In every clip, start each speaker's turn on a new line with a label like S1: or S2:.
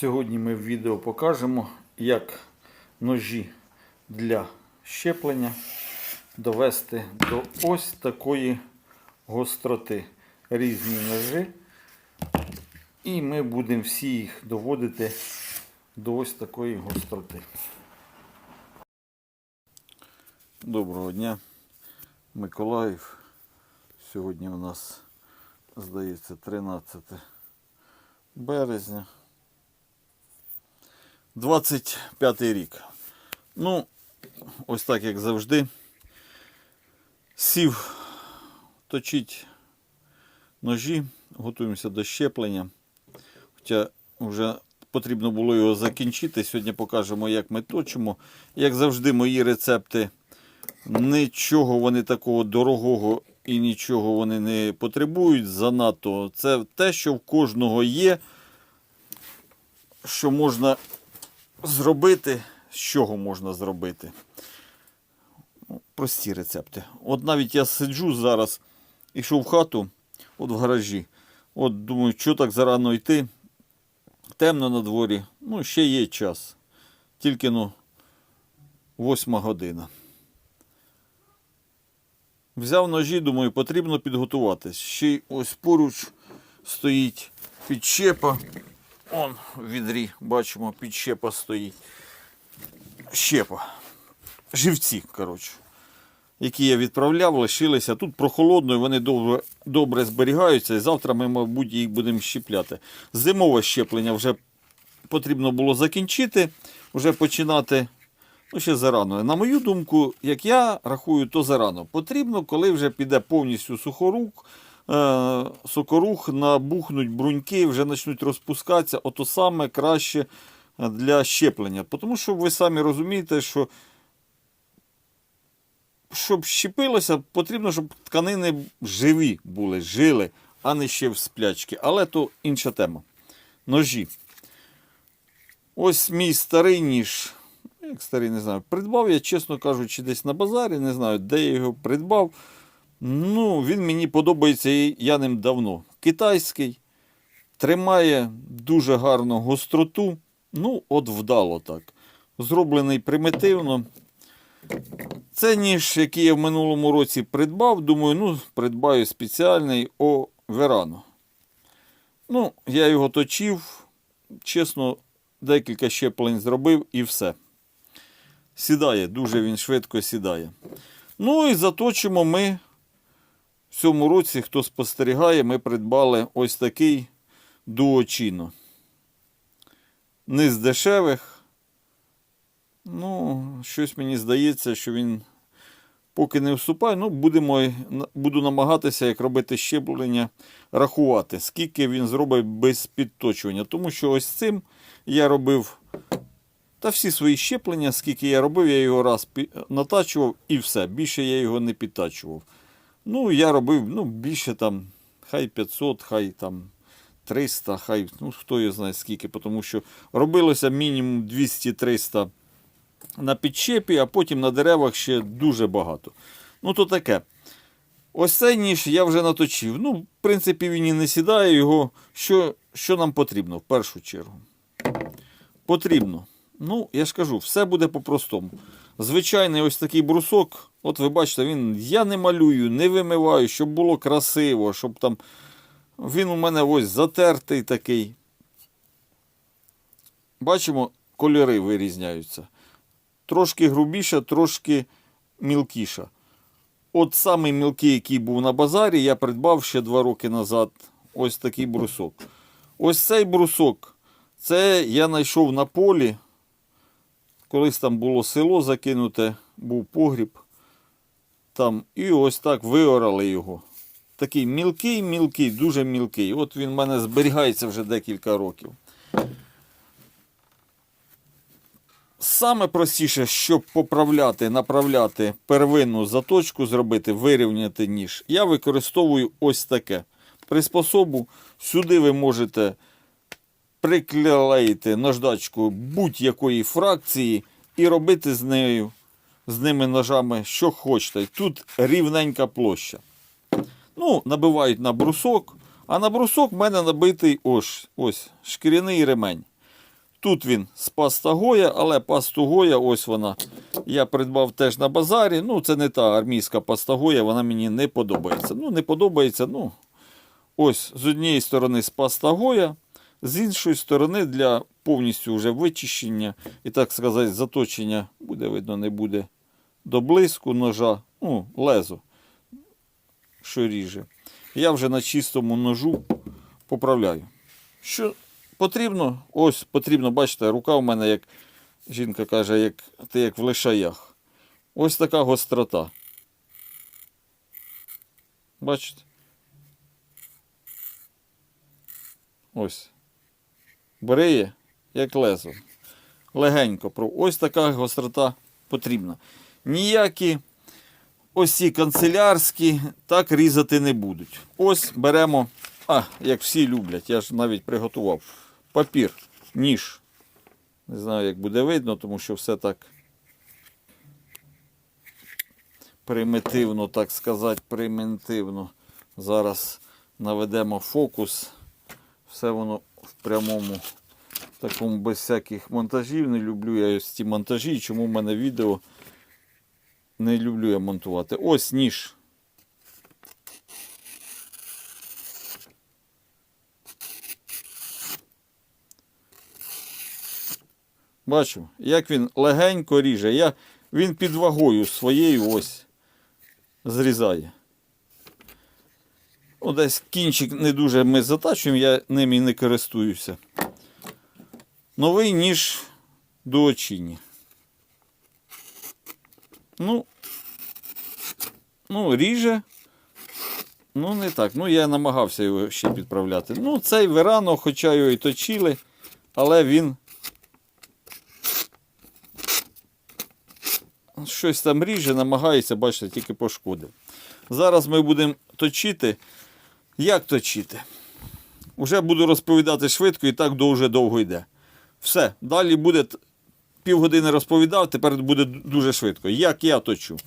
S1: Сьогодні ми в відео покажемо, як ножі для щеплення довести до ось такої гостроти. Різні ножі. І ми будемо всі їх доводити до ось такої гостроти. Доброго дня, Миколаїв. Сьогодні у нас, здається, 13 березня. 25 рік. Ну, ось так як завжди. Сів точить ножі, готуємося до щеплення. Хоча вже потрібно було його закінчити. Сьогодні покажемо, як ми точимо. Як завжди, мої рецепти нічого вони такого дорогого і нічого вони не потребують занадто. Це те, що в кожного є, що можна зробити, з чого можна зробити. Ну, Прості рецепти. От навіть я сиджу зараз, йшов в хату, от в гаражі. От думаю, що так зарано йти. Темно на дворі. Ну, ще є час. Тільки ну, восьма година. Взяв ножі, думаю, потрібно підготуватись. Ще й ось поруч стоїть підщепа. Он в відрі, бачимо, підщепа стоїть. Щепа. Живці, коротше. Які я відправляв, лишилися. Тут прохолодно, і вони добре, добре зберігаються. І завтра ми, мабуть, їх будемо щепляти. Зимове щеплення вже потрібно було закінчити, вже починати. Ну, ще зарано. На мою думку, як я рахую, то зарано. Потрібно, коли вже піде повністю сухорук, сокорух, набухнуть бруньки, вже почнуть розпускатися. Ото саме краще для щеплення. Тому що ви самі розумієте, що щоб щепилося, потрібно, щоб тканини живі були, жили, а не ще в сплячки. Але то інша тема. Ножі. Ось мій старий ніж. Як старий, не знаю. Придбав я, чесно кажучи, десь на базарі, не знаю, де я його придбав. Ну, він мені подобається і я ним давно. Китайський. Тримає дуже гарну гостроту. Ну, от вдало так. Зроблений примітивно. Це ніж, який я в минулому році придбав. Думаю, ну, придбаю спеціальний О Верано. Ну, я його точив. Чесно, декілька щеплень зробив і все. Сідає, дуже він швидко сідає. Ну і заточимо ми в цьому році, хто спостерігає, ми придбали ось такий дуочіно. Не з дешевих. Ну, щось мені здається, що він поки не вступає. Ну, будемо, буду намагатися, як робити щеплення, рахувати, скільки він зробить без підточування. Тому що ось цим я робив. Та всі свої щеплення, скільки я робив, я його раз натачував і все. Більше я його не підтачував. Ну, я робив ну, більше там, хай 500, хай там 300, хай, ну хто його знає скільки, тому що робилося мінімум 200-300 на підщепі, а потім на деревах ще дуже багато. Ну, то таке. Ось цей ніж я вже наточив. Ну, в принципі, він і не сідає його. Що, що нам потрібно в першу чергу? Потрібно. Ну, я ж кажу, все буде по-простому. Звичайний ось такий брусок, от ви бачите, він я не малюю, не вимиваю, щоб було красиво, щоб там. Він у мене ось затертий такий. Бачимо, кольори вирізняються. Трошки грубіша, трошки мілкіша. От самий мілкий, який був на базарі, я придбав ще два роки назад. Ось такий брусок. Ось цей брусок. Це я знайшов на полі. Колись там було село закинуте, був погріб. Там, і ось так виорали його. Такий мілкий, мілкий, дуже мілкий. От він в мене зберігається вже декілька років. Саме простіше, щоб поправляти, направляти первинну заточку, зробити, вирівняти ніж, я використовую ось таке приспособу. Сюди ви можете приклеїти наждачку будь-якої фракції і робити з нею, з ними ножами, що хочете. Тут рівненька площа. Ну, набивають на брусок, а на брусок в мене набитий ось, ось шкіряний ремень. Тут він з паста Гоя, але пасту Гоя, ось вона. Я придбав теж на базарі. Ну, це не та армійська паста Гоя, вона мені не подобається. Ну, не подобається, ну. Ось з однієї сторони з паста Гоя, з іншої сторони для повністю вже вичищення і, так сказати, заточення, буде видно, не буде до блиску ножа, ну, лезо, що ріже. Я вже на чистому ножу поправляю. Що потрібно? Ось потрібно, бачите, рука в мене, як жінка каже, як, ти як в лишаях. Ось така гострота. Бачите? Ось. Бриє, як лезо. Легенько. Ось така гострота потрібна. Ніякі ось ці канцелярські так різати не будуть. Ось беремо, а, як всі люблять, я ж навіть приготував. Папір, ніж. Не знаю, як буде видно, тому що все так примітивно, так сказати, примітивно. Зараз наведемо фокус. Все воно в прямому такому без всяких монтажів. Не люблю я ось ці монтажі. Чому в мене відео не люблю я монтувати. Ось ніж. Бачу, як він легенько ріже. Я, він під вагою своєю ось зрізає. Ну, десь кінчик не дуже ми затачуємо, я ним і не користуюся. Новий ніж до очіні. Ну, ну, ріже. Ну, не так. Ну, я намагався його ще підправляти. Ну, цей верано, хоча його і точили, але він. Щось там ріже, намагається, бачите, тільки пошкодив. Зараз ми будемо точити. Як точити? Уже буду розповідати швидко і так дуже довго йде. Все, далі буде півгодини розповідав, тепер буде дуже швидко. Як я точу?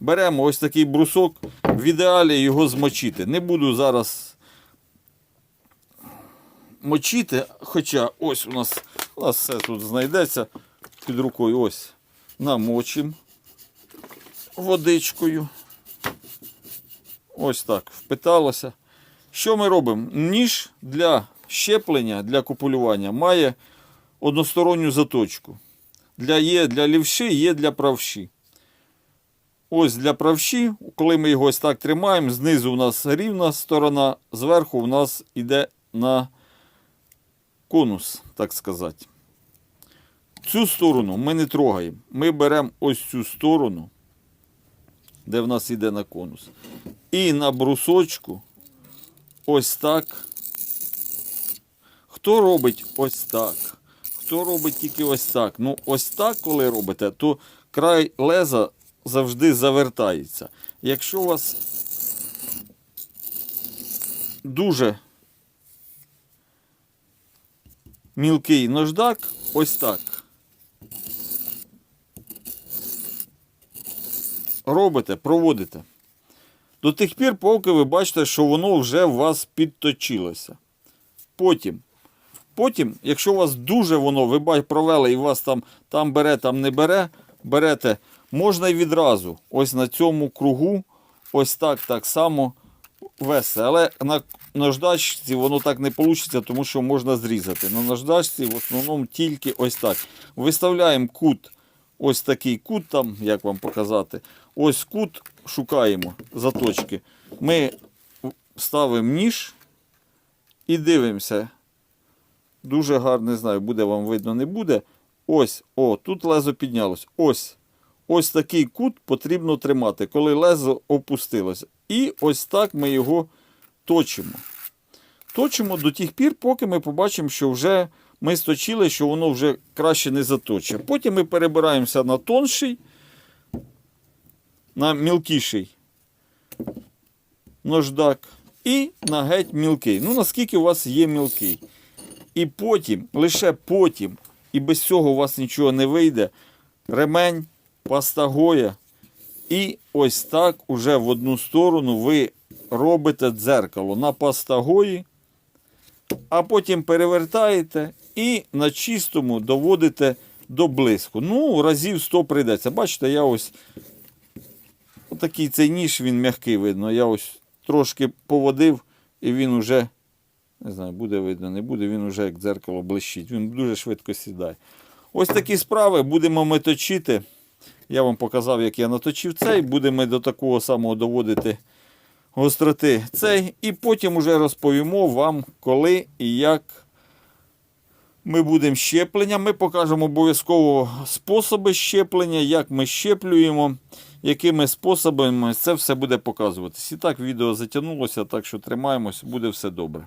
S1: Беремо ось такий брусок, в ідеалі його змочити. Не буду зараз мочити, хоча ось у нас, у нас все тут знайдеться під рукою. Ось. Намочимо водичкою. Ось так, впиталося. Що ми робимо? Ніж для щеплення, для купулювання має односторонню заточку. Для, є для лівші, є для правші. Ось для правші, коли ми його ось так тримаємо, знизу у нас рівна сторона, зверху у нас йде на конус, так сказати. Цю сторону ми не трогаємо. Ми беремо ось цю сторону, де в нас йде на конус. І на брусочку ось так. Хто робить ось так? Хто робить тільки ось так? Ну, ось так, коли робите, то край леза завжди завертається. Якщо у вас дуже мілкий наждак, ось так. Робите, проводите. До тих пір, поки ви бачите, що воно вже у вас підточилося. Потім, потім, якщо у вас дуже воно, ви провели і вас там, там бере, там не бере, берете, можна і відразу. Ось на цьому кругу, ось так так само вести. Але на наждачці воно так не вийде, тому що можна зрізати. На наждачці в основному тільки ось так. Виставляємо кут, ось такий кут, там, як вам показати. Ось кут шукаємо заточки. Ми ставимо ніж і дивимося. Дуже гарно, не знаю, буде вам видно, не буде. Ось, о, тут лезо піднялось. Ось. Ось такий кут потрібно тримати, коли лезо опустилося. І ось так ми його точимо. Точимо до тих пір, поки ми побачимо, що вже ми сточили, що воно вже краще не заточує. Потім ми перебираємося на тонший, на мілкіший наждак і на геть мілкий. Ну, наскільки у вас є мілкий. І потім, лише потім, і без цього у вас нічого не вийде. Ремень, пастагоя. І ось так уже в одну сторону ви робите дзеркало на пастагої, а потім перевертаєте і на чистому доводите до блиску. Ну, разів 100 прийдеться. Бачите, я ось отакий цей ніж, він м'який видно. Я ось трошки поводив, і він уже, не знаю, буде видно, не буде, він уже як дзеркало блищить. Він дуже швидко сідає. Ось такі справи будемо ми точити. Я вам показав, як я наточив цей. Будемо до такого самого доводити гостроти цей. І потім уже розповімо вам, коли і як ми будемо щеплення. Ми покажемо обов'язково способи щеплення, як ми щеплюємо, якими способами це все буде показуватись. І так відео затягнулося, так що тримаємось, буде все добре.